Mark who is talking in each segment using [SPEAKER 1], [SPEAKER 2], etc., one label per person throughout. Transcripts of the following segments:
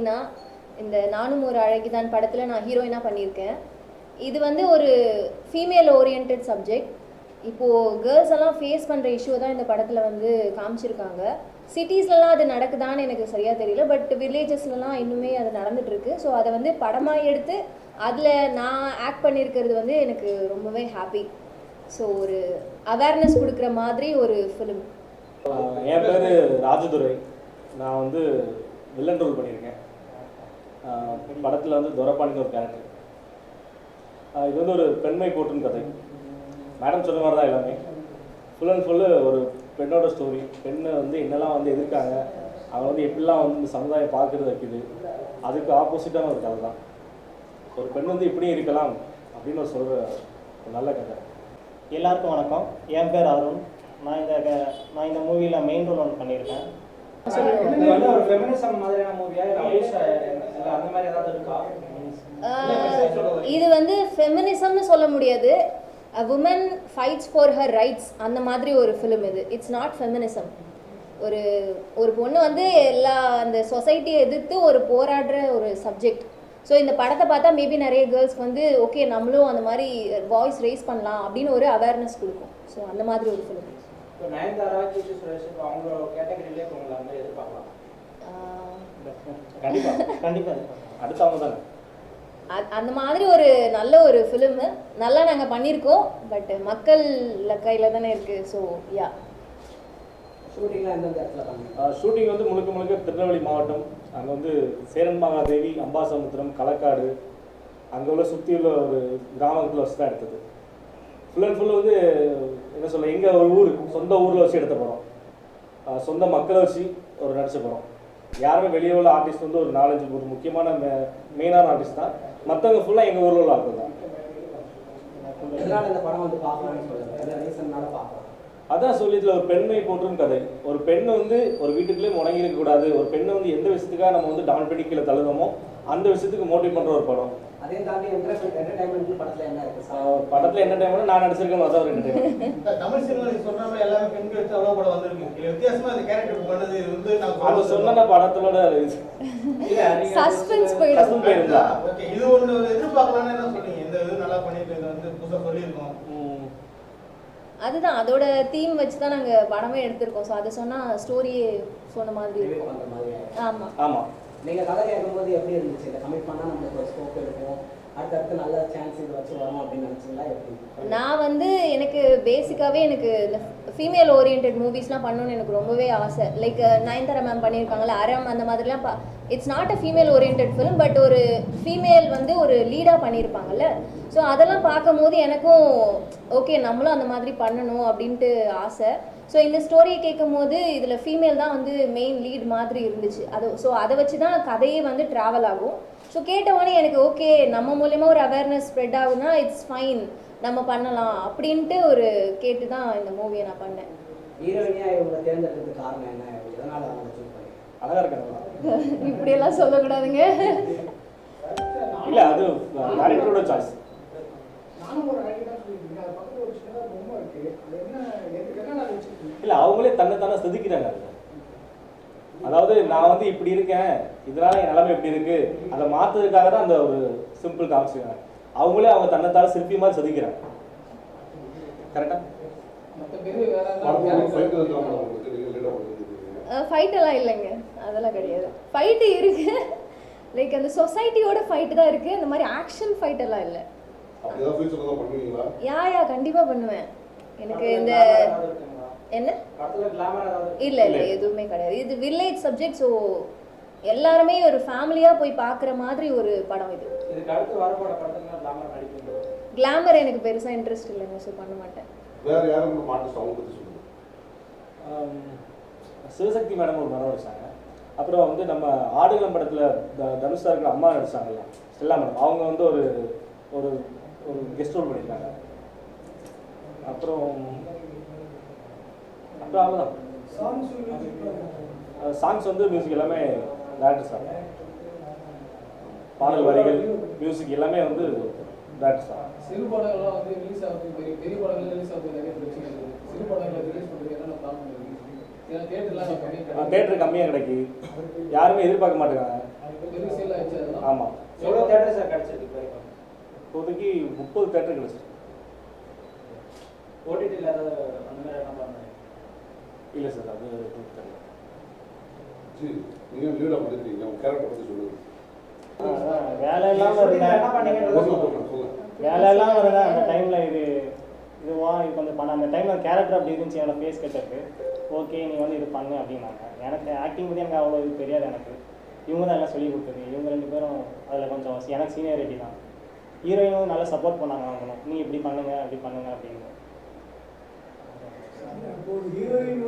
[SPEAKER 1] என் இந்த நானும் ஒரு அழகிதான் படத்தில் நான் ஹீரோயினாக பண்ணியிருக்கேன். இது வந்து ஒரு ஃபீமேல் ஓரியன்ட் சப்ஜெக்ட் இப்போது கேர்ள்ஸ் எல்லாம் ஃபேஸ் பண்ணுற இஷ்யூ தான் இந்த படத்தில் வந்து காமிச்சிருக்காங்க. சிட்டிஸ்லலாம் அது நடக்குதான்னு எனக்கு சரியாக தெரியல பட் வில்லேஜஸ்லலாம் இன்னுமே அது நடந்துகிட்ருக்கு ஸோ அதை வந்து படமாக எடுத்து அதில் நான் ஆக்ட் பண்ணியிருக்கிறது வந்து எனக்கு ரொம்பவே ஹாப்பி ஸோ ஒரு அவேர்னஸ் கொடுக்குற மாதிரி ஒரு ஃபிலிம்
[SPEAKER 2] என் பேர் ராஜதுரை. நான் வந்து வில்லன் ரோல் பண்ணியிருக்கேன். படத்தில் வந்து துரப்பாணின்னு ஒரு கேரக்டர் இது வந்து ஒரு பெண்மை போற்றும் கதை. மேடம் சொன்ன மாதிரி தான் எல்லாமே. ஃபுல் அண்ட் ஃபுல்லு ஒரு பெண்ணோட ஸ்டோரி பெண்ணை வந்து என்னெல்லாம் வந்து எதிர்க்காங்க அவங்க வந்து எப்படிலாம் வந்து இந்த சமுதாயம் பார்க்குறது வைக்குது அதுக்கு ஆப்போசிட்டான ஒரு கதை தான். ஒரு பெண் வந்து இப்படியும் இருக்கலாம் அப்படின்னு ஒரு சொல்கிற ஒரு நல்ல கதை.
[SPEAKER 3] எல்லாருக்கும் வணக்கம். என் பேர் அருண். நான் இந்த நான் இந்த மூவியில் மெயின் ரோல் ஒன்று பண்ணியிருக்கேன்.
[SPEAKER 4] இது வந்து ஒரு ஃபெமினிசம் மாதிரியான மூவியா இல்ல அபியூஸ் இல்ல அந்த மாதிரி ஏதாவது இருக்கா?
[SPEAKER 1] ஆஹ் இது வந்து ஃபெமினிசம்னு சொல்ல முடியாது. A woman fights for her rights அந்த மாதிரி ஒரு ஃபிலிம் இது. இட்ஸ் நாட் ஃபெமினிசம் ஒரு ஒரு பொண்ணு வந்து எல்லா அந்த சொசைட்டியை எதிர்த்து ஒரு போராடுற ஒரு சப்ஜெக்ட் ஸோ இந்த படத்தை பார்த்தா மேபி நிறைய கேர்ள்ஸ்க்கு வந்து ஓகே நம்மளும் அந்த மாதிரி வாய்ஸ் ரைஸ் பண்ணலாம் அப்படின்னு ஒரு அவேர்னஸ் கொடுக்கும். ஸோ அந்த மாதிரி ஒரு ஃபிலிம்
[SPEAKER 4] நயன்தாரா கீர்த்தி சுரேஷ் இப்போ அவங்களோட கேட்டகரியிலே இப்போ உங்களை வந்து எதிர்பார்க்கலாம்.
[SPEAKER 2] கண்டிப்பாக
[SPEAKER 3] கண்டிப்பாக
[SPEAKER 2] அடுத்து அவங்க தானே?
[SPEAKER 1] அ- அந்த மாதிரி ஒரு நல்ல ஒரு ஃபிலிமு நல்லா நாங்கள் பண்ணியிருக்கோம் பட் மக்கள் கையில் தானே இருக்குது ஸோ யா
[SPEAKER 2] ஷூட்டிங் வந்து முழுக்க முழுக்க திருநெல்வேலி மாவட்டம். அங்கே வந்து சேரன் மகாதேவி அம்பாசமுத்திரம் களக்காடு அங்கே உள்ள சுற்றி உள்ள ஒரு கிராமத்தில் வச்சு தான் எடுத்தது. ஃபுல் அண்ட் ஃபுல் வந்து என்ன சொல்ல எங்கள் ஒரு ஊர் சொந்த ஊரில் வச்சு எடுத்த படம். சொந்த மக்களை வச்சு ஒரு நடிச்ச படம். யாருமே வெளியே உள்ள ஆர்டிஸ்ட் வந்து ஒரு நாலஞ்சு ஒரு முக்கியமான மெயினான ஆர்டிஸ்ட் தான். மற்றவங்க ஃபுல்லாக எங்கள் ஊரில் உள்ள ஆட்கள் தான். அதான் சொல்லி இதுல ஒரு பெண்மை போற்றும் கதை. ஒரு பெண் வந்து ஒரு வீட்டுக்குள்ளே முடங்கி இருக்க கூடாது ஒரு பெண்ணை வந்து எந்த விஷயத்துக்காக நம்ம வந்து டவுன் பண்ணி கீழே தள்ளுறோமோ அந்த விஷயத்துக்கு மோட்டிவ் பண்ற ஒரு படம்.
[SPEAKER 4] அதையும் தாண்டி என்டர்டைன்மெண்ட் படத்துல என்ன இருக்கு?
[SPEAKER 2] படத்துல என்ன டைம் நான் நடிச்சிருக்கேன் அதான் ஒரு
[SPEAKER 5] தமிழ் சினிமா நீங்க சொல்ற மாதிரி எல்லாமே பெண்கள் வச்சு அவ்வளவு படம் வந்திருக்கு. இதுல வித்தியாசமா இந்த கேரக்டர் பண்ணது இது வந்து நான்
[SPEAKER 2] அது சொன்ன படத்தோட.
[SPEAKER 1] Suspense
[SPEAKER 2] போயிருந்தா
[SPEAKER 5] ஓகே இது ஒண்ணு எதிர்பார்க்கலாம்னு என்ன சொன்னீங்க? இந்த இது நல்லா பண்ணிட்டு இது வந்து புதுசா சொல்லியிருக்கோம்.
[SPEAKER 1] அதுதான் அதோட தீம் வச்சு தான் நாங்கள் படமே எடுத்திருக்கோம். ஸோ அதை சொன்னால் ஸ்டோரியே சொன்ன மாதிரி இருக்கும்.
[SPEAKER 4] மாதிரி
[SPEAKER 1] ஆமாம்
[SPEAKER 4] நீங்கள் கதை கேட்கும்போது எப்படி இருந்துச்சு? இதை கமிட் பண்ணால் நம்மளுக்கு ஒரு ஸ்கோப் இருக்கும். அடுத்தடுத்து நல்ல சான்ஸ் இது வச்சு வரும் அப்படின்னு நினச்சிங்களா? எப்படி?
[SPEAKER 1] நான் வந்து எனக்கு பேசிக்காகவே எனக்கு இந்த ஃபீமேல் ஓரியன்ட் மூவிஸ்லாம் பண்ணணும்னு எனக்கு ரொம்பவே ஆசை. லைக் நயன்தாரா மேம் பண்ணியிருக்காங்கல்ல அறம் அந்த மாதிரிலாம் பா it's not a female orient film but ஒரு ஃபீமேல் வந்து ஒரு லீடாக பண்ணியிருப்பாங்கல்ல. ஸோ அதெல்லாம் பார்க்கும்போது எனக்கும் ஓகே நம்மளும் அந்த மாதிரி பண்ணணும் அப்படின்ட்டு ஆசை. ஸோ இந்த ஸ்டோரியை கேட்கும் போது இதில் ஃபீமேல் தான் வந்து மெயின் லீட் மாதிரி இருந்துச்சு. அது ஸோ அதை வச்சு தான் கதையே வந்து ட்ராவல் ஆகும். ஸோ கேட்டவொடனே எனக்கு ஓகே நம்ம மூலயமா ஒரு அவேர்னஸ் ஸ்ப்ரெட் ஆகுதுன்னா இட்ஸ் ஃபைன் நம்ம பண்ணலாம் அப்படின்ட்டு ஒரு கேட்டு தான் இந்த மூவியை நான் பண்ணேன். இப்படியெல்லாம் சொல்லக்கூடாதுங்க.
[SPEAKER 2] இல்ல அது இல்ல அவங்களே தன்னை தானே செதுக்கிறாங்க அதுல. அதாவது நான் வந்து இப்படி இருக்கேன். இதனால என் நிலைமை இப்படி இருக்கு. அதை மாத்துறதுக்காக தான் அந்த ஒரு சிம்பிள் காமிச்சிருக்காங்க அவங்களே அவங்க தன்னைத்தால சிற்பி மாதிரி செதுக்கிறாங்க. கரெக்டா
[SPEAKER 6] மற்ற பேர் வேற
[SPEAKER 1] ஃபைட் எல்லாம் இல்லைங்க. அதெல்லாம் கிடையாது. ஃபைட்டு இருக்கு. லைக் அந்த சொசைட்டியோட ஃபைட்டு தான் இருக்கு. இந்த மாதிரி ஆக்ஷன் ஃபைட் எல்லாம் இல்லை. யா யா கண்டிப்பாக பண்ணுவேன். எனக்கு இந்த என்ன?
[SPEAKER 4] படத்துல கிளாமர் ஏதாவது
[SPEAKER 1] இல்லை இல்லை எதுவுமே கிடையாது. இது வில்லேஜ் சப்ஜெக்ட் ஸோ எல்லாருமே ஒரு ஃபேமிலியாக போய் பார்க்குற மாதிரி ஒரு படம் இது.
[SPEAKER 4] இதுக்கு அடுத்து வரப்போற படத்துல கிளாமர் நடிக்கணும்
[SPEAKER 1] கிளாமர் எனக்கு பெருசாக இன்ட்ரெஸ்ட் இல்லைங்க ஸோ பண்ண மாட்டேன்.
[SPEAKER 2] சிவசக்தி மேடம் ஒரு மரம் நடிச்சாங்க. அப்புறம் வந்து நம்ம ஆடுகளம் படத்தில் த தனுஷ் சார் இருக்கிற அம்மா நடிச்சாங்கல்ல. ஸ்டெல்லா மேடம் அவங்க வந்து ஒரு ஒரு ஒரு கெஸ்ட் ரோல் பண்ணியிருக்காங்க. அப்புறம் அப்புறம் அவ்வளோதான் சாங்ஸ் வந்து மியூசிக் எல்லாமே டேரக்டர் சார் பாடல் வரிகள் மியூசிக் எல்லாமே வந்து டேரக்டர் சார்
[SPEAKER 6] சிறு படங்கள்லாம் வந்து ரிலீஸ் ஆகுது. பெரிய பெரிய படங்கள் ரிலீஸ் ஆகுது நிறைய பிரச்சனை இருக்குது சிறு படங்களை ரிலீஸ் பண்ணுறது என்னென்ன ப்ராப்ளம்
[SPEAKER 2] தேட்டர் கம்மியாக கிடைக்கு யாருமே எதிர்பார்க்க மாட்டேங்கிறாங்க. ஆமாம்
[SPEAKER 7] எவ்வளோ தேட்டர் சார் கிடச்சிருக்கு
[SPEAKER 2] இப்போதைக்கு முப்பது தேட்டர் கிடச்சிருக்கு
[SPEAKER 7] ஓடிடியில் ஏதாவது அந்த மாதிரி என்ன பண்ணுறேன்
[SPEAKER 2] இல்லை சார் அது தெரியல
[SPEAKER 8] ஜி நீங்கள் லீடாக பண்ணிருக்கீங்க. உங்கள் கேரக்டர் பற்றி சொல்லுங்க.
[SPEAKER 3] வேலை
[SPEAKER 8] சொல்லுங்க.
[SPEAKER 3] வேலை இல்லாமல் இருந்தேன் அந்த டைமில் இது இதுவா இது கொஞ்சம் பண்ண அந்த டைமில் கேரக்டர் அப்படி இருந்துச்சு என்னோட ஃபேஸ் கட்டருக்கு ஓகே நீ வந்து இது பண்ணு அப்படின்னாங்க. எனக்கு ஆக்டிங் பற்றி எனக்கு அவ்வளோ இது தெரியாது எனக்கு. இவங்க தான் எல்லாம் சொல்லி கொடுத்தது. இவங்க ரெண்டு பேரும் அதில் கொஞ்சம் எனக்கு சீனியாரிட்டி தான். ஹீரோயினும் நல்லா சப்போர்ட் பண்ணாங்க அவங்களும். நீ இப்படி பண்ணுங்க அப்படி பண்ணுங்க அப்படின்னு.
[SPEAKER 6] ஹீரோயின்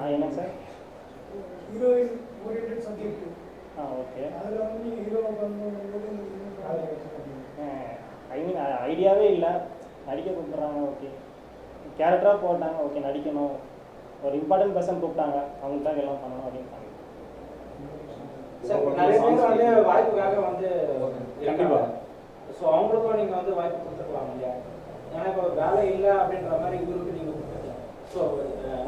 [SPEAKER 3] ஆ என்ன சார்?
[SPEAKER 6] ஹீரோயின் ஓரியன்ட் சப்ஜெக்ட்
[SPEAKER 3] ஆ ஓகே.
[SPEAKER 6] அதில் வந்து நீங்க
[SPEAKER 3] ஐ மீன் ஐடியாவே இல்லை. நடிக்க கூப்பிட்றாங்க ஓகே. கேரக்டராக போட்டாங்க ஓகே நடிக்கணும். ஒரு இம்பார்ட்டன்ட் பர்சன் கூப்பிட்டாங்க அவங்களுக்கு தான் எல்லாம் பண்ணணும் அப்படின்னு.
[SPEAKER 7] நிறைய பேர் வந்து வாய்ப்புக்காக வந்து
[SPEAKER 2] கண்டிப்பா.
[SPEAKER 7] ஸோ அவங்களுக்கும் நீங்கள் வந்து வாய்ப்பு கொடுத்துருக்கலாம் இல்லையா? ஏன்னா இப்போ வேலை இல்லை அப்படின்ற மாதிரி இவருக்கு நீங்கள் கொடுத்துருக்கலாம் ஸோ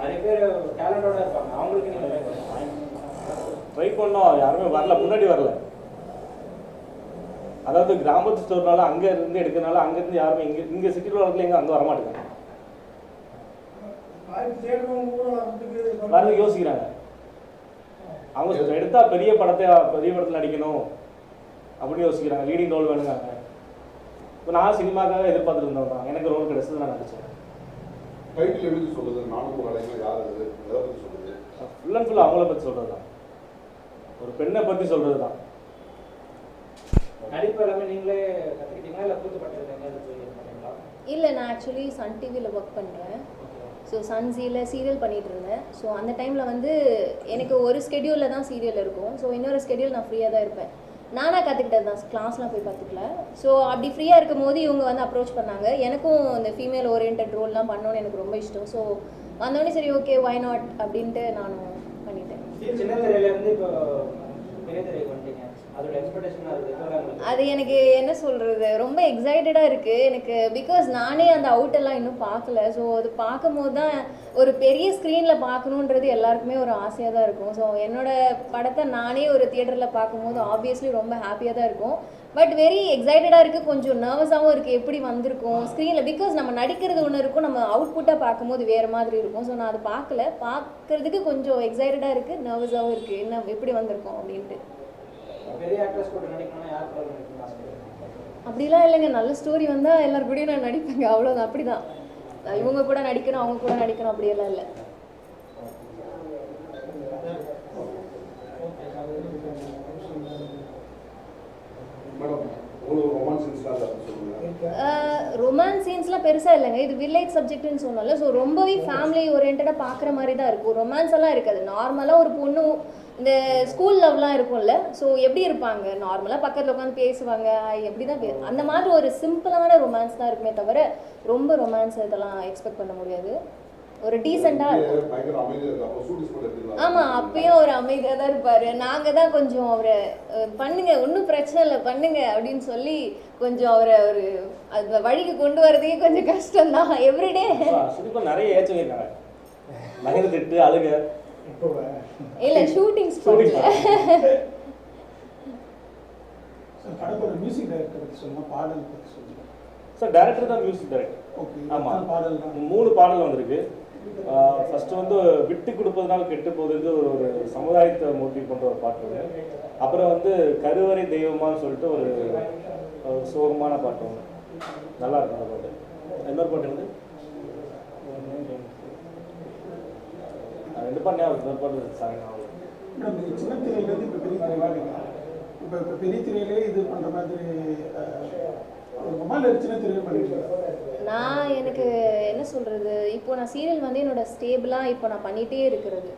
[SPEAKER 7] நிறைய பேர் டேலண்டோட இருப்பாங்க. அவங்களுக்கு நீங்கள் ட்ரை
[SPEAKER 2] பண்ணோம். யாருமே வரல. முன்னாடி வரல. அதாவது கிராமத்து ஸ்டோர்னால அங்கே இருந்து எடுக்கிறனால அங்கேருந்து யாருமே இங்கே இங்கே சிட்டியில் வரதுல எங்கே அங்கே வரமாட்டேங்க. வரது யோசிக்கிறாங்க. அவங்க எடுத்தா பெரிய படத்தை பெரிய படத்தில் நடிக்கணும். அப்படின்னு யோசிக்கிறாங்க. லீடிங் ரோல் வேணுங்காங்க இப்போ நான் சினிமாக்காக எதிர்பார்த்துட்டு இருந்தவன் தான். எனக்கு ரோல் கிடைச்சது நான் நடித்தேன்
[SPEAKER 8] டைட்டில் எழுதி சொல்லுது நானும் வேலைகள் யார் அது? எதை பற்றி சொல்லுது
[SPEAKER 2] ஃபுல் அண்ட் ஃபுல் அவங்கள பற்றி சொல்கிறது தான். ஒரு பெண்ணை பற்றி சொல்கிறது தான்.
[SPEAKER 7] நடிப்பு எல்லாமே நீங்களே கற்றுக்கிட்டீங்களா இல்லை இது பண்ணீங்களா
[SPEAKER 1] இல்லை நான் ஆக்சுவலி சன் டிவியில் ஒர்க் பண்ணுறேன் ஸோ சன் ஜியில் சீரியல் பண்ணிகிட்டு இருந்தேன் ஸோ அந்த டைமில் வந்து எனக்கு ஒரு ஸ்கெடியூலில் தான் சீரியல் இருக்கும். ஸோ இன்னொரு ஸ்கெடியூல் நான் ஃப்ரீயாக தான் இருப்பேன். நானாக கற்றுக்கிட்டது தான். கிளாஸ்லாம் போய் கற்றுக்கல ஸோ அப்படி ஃப்ரீயாக இருக்கும் போது இவங்க வந்து அப்ரோச் பண்ணாங்க. எனக்கும் இந்த ஃபீமேல் ஓரியன்ட் ரோல்லாம் பண்ணணும்னு எனக்கு ரொம்ப இஷ்டம். ஸோ வந்தோடனே சரி ஓகே ஒய் நாட் அப்படின்ட்டு நானும் பண்ணிட்டேன்.
[SPEAKER 7] அது
[SPEAKER 1] எனக்கு என்ன சொல்கிறது ரொம்ப எக்ஸைட்டடாக இருக்குது எனக்கு பிகாஸ் நானே அந்த அவுட் எல்லாம் இன்னும் பார்க்கல. ஸோ அது பார்க்கும்போது தான் ஒரு பெரிய ஸ்க்ரீனில் பார்க்கணுன்றது எல்லாருக்குமே ஒரு ஆசையாக தான் இருக்கும். ஸோ என்னோட படத்தை நானே ஒரு தியேட்டரில் பார்க்கும்போது ஆப்வியஸ்லி ரொம்ப ஹாப்பியாக தான் இருக்கும். பட் வெரி எக்ஸைட்டடாக இருக்குது கொஞ்சம் நர்வஸாகவும் இருக்குது எப்படி வந்திருக்கும் ஸ்க்ரீனில் பிகாஸ் நம்ம நடிக்கிறது ஒன்று இருக்கும். நம்ம அவுட்புட்டாக பார்க்கும்போது வேறு மாதிரி இருக்கும். ஸோ நான் அதை பார்க்கல. பார்க்கறதுக்கு கொஞ்சம் எக்ஸைட்டடாக இருக்குது நர்வஸாகவும் இருக்குது என்ன எப்படி வந்திருக்கோம் அப்படின்ட்டு. அப்படிலாம் இல்லைங்க. நல்ல ஸ்டோரி வந்தால் எல்லார் கூடயும் நான் நடிப்பேங்க. அவ்வளோதான் அப்படி தான் இவங்க கூட நடிக்கணும் அவங்க கூட நடிக்கணும் அப்படியெல்லாம் இல்லை.
[SPEAKER 8] ரொமான்ஸ் சீன்ஸ்லாம்
[SPEAKER 1] பெருசாக இல்லைங்க. இது வில்லேஜ் சப்ஜெக்ட்னு சொன்னோம்ல ஸோ ரொம்பவே ஃபேமிலி ஓரியன்டாக பார்க்குற மாதிரி தான் இருக்கும். ரொமான்ஸ் எல்லாம் இருக்காது. நார்மலாக ஒரு பொண்ணு இந்த ஸ்கூல் லவ்லாம் இருக்கும்ல ஸோ எப்படி இருப்பாங்க? நார்மலாக பக்கத்தில் உட்காந்து பேசுவாங்க. எப்படி தான் அந்த மாதிரி ஒரு சிம்பிளான ரொமான்ஸ் தான் இருக்குமே தவிர ரொம்ப ரொமான்ஸ் இதெல்லாம் எக்ஸ்பெக்ட் பண்ண முடியாது. ஒரு டீசெண்டாக இருக்கும். ஆமாம் அப்பயும் அவர் அமைதியாக தான் இருப்பார். நாங்கள் தான் கொஞ்சம் அவரை பண்ணுங்க ஒன்றும் பிரச்சனை இல்லை பண்ணுங்க அப்படின்னு சொல்லி கொஞ்சம் அவரை ஒரு அந்த வழிக்கு கொண்டு வரதுக்கே கொஞ்சம் கஷ்டம் தான். எவ்ரிடே
[SPEAKER 2] நிறைய திட்டு அழுக.
[SPEAKER 6] இப்போ
[SPEAKER 1] இல்லை. ஷூட்டிங்
[SPEAKER 6] சொல்லுங்க
[SPEAKER 2] சார் டேரக்டர் தான் மியூசிக் டைரக்டர்
[SPEAKER 6] ஓகே
[SPEAKER 2] ஆமாம்
[SPEAKER 6] பாடல்
[SPEAKER 2] மூணு பாடல் வந்திருக்கு. ஃபர்ஸ்ட் வந்து விட்டு கொடுப்பதனால் கெட்டு போகுது ஒரு ஒரு சமுதாயத்தை மோட்டிவ் பண்ணுற ஒரு பாட்டு ஒன்று அப்புறம் வந்து கருவறை தெய்வமான்னு சொல்லிட்டு ஒரு ஒரு சோகமான பாட்டு ஒன்று நல்லா இருக்கும் அந்த பாட்டு. இன்னொரு பாட்டு வந்து ரெண்டு பாட்டு ஞாபகம் இன்னொரு பாட்டு சாரி ஞாபகம்
[SPEAKER 6] மேடம் நீங்கள் சின்ன திரையிலேருந்து இப்போ இப்போ பெரிய திரையிலே இது பண்ணுற மாதிரி சின்ன திரையில பண்ணிட்டு
[SPEAKER 1] நான் எனக்கு என்ன சொல்கிறது இப்போ நான் சீரியல் வந்து என்னோட ஸ்டேபிளாக இப்போ நான் பண்ணிகிட்டே இருக்கிறது.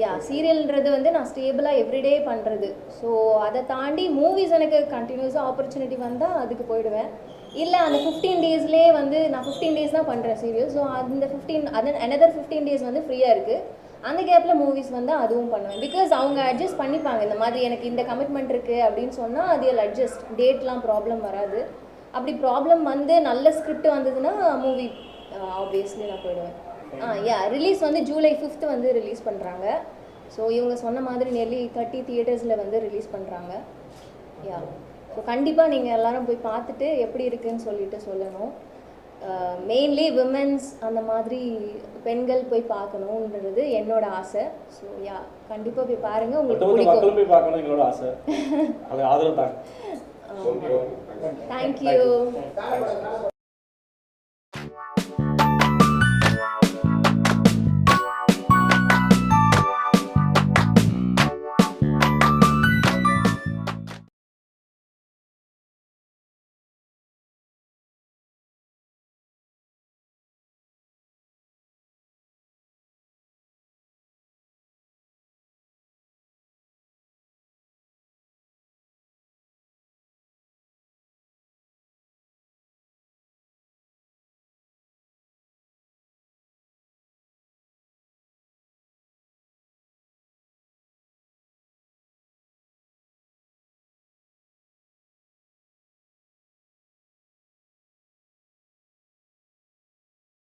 [SPEAKER 1] யா சீரியல்ன்றது வந்து நான் ஸ்டேபிளாக எவ்ரிடே பண்ணுறது ஸோ அதை தாண்டி மூவிஸ் எனக்கு கண்டினியூஸாக ஆப்பர்ச்சுனிட்டி வந்தால் அதுக்கு போயிடுவேன். இல்லை அந்த ஃபிஃப்டீன் டேஸ்லேயே வந்து நான் ஃபிஃப்டீன் டேஸ் தான் பண்ணுறேன் சீரியல் ஸோ அந்த ஃபிஃப்டீன் அதன் அனதர் ஃபிஃப்டீன் டேஸ் வந்து ஃப்ரீயாக இருக்குது அந்த கேப்பில் மூவிஸ் வந்து அதுவும் பண்ணுவேன். பிகாஸ் அவங்க அட்ஜஸ்ட் பண்ணிப்பாங்க. இந்த மாதிரி எனக்கு இந்த கமிட்மெண்ட் இருக்குது அப்படின்னு சொன்னால் அது அட்ஜஸ்ட் டேட்லாம் ப்ராப்ளம் வராது. அப்படி ப்ராப்ளம் வந்து நல்ல ஸ்கிரிப்ட் வந்ததுன்னா மூவி ஆப்வியஸ்லி நான் போயிடுவேன். ஆ யா ரிலீஸ் வந்து ஜூலை ஃபிஃப்த் வந்து ரிலீஸ் பண்ணுறாங்க ஸோ இவங்க சொன்ன மாதிரி நியர்லி தேர்ட்டி தியேட்டர்ஸில் வந்து ரிலீஸ் பண்ணுறாங்க யா ஸோ கண்டிப்பாக நீங்கள் எல்லாரும் போய் பார்த்துட்டு எப்படி இருக்குன்னு சொல்லிட்டு சொல்லணும். மெயின்லி விமென்ஸ் அந்த மாதிரி பெண்கள் போய் பார்க்கணுன்றது என்னோட ஆசை. ஸோ யா கண்டிப்பாக போய் பாருங்கள் உங்களுக்கு பிடிக்கும்.
[SPEAKER 2] போய் பார்க்கணும் எங்களோட ஆசை. அது ஆதரவு தாங்க
[SPEAKER 1] தேங்க்யூ.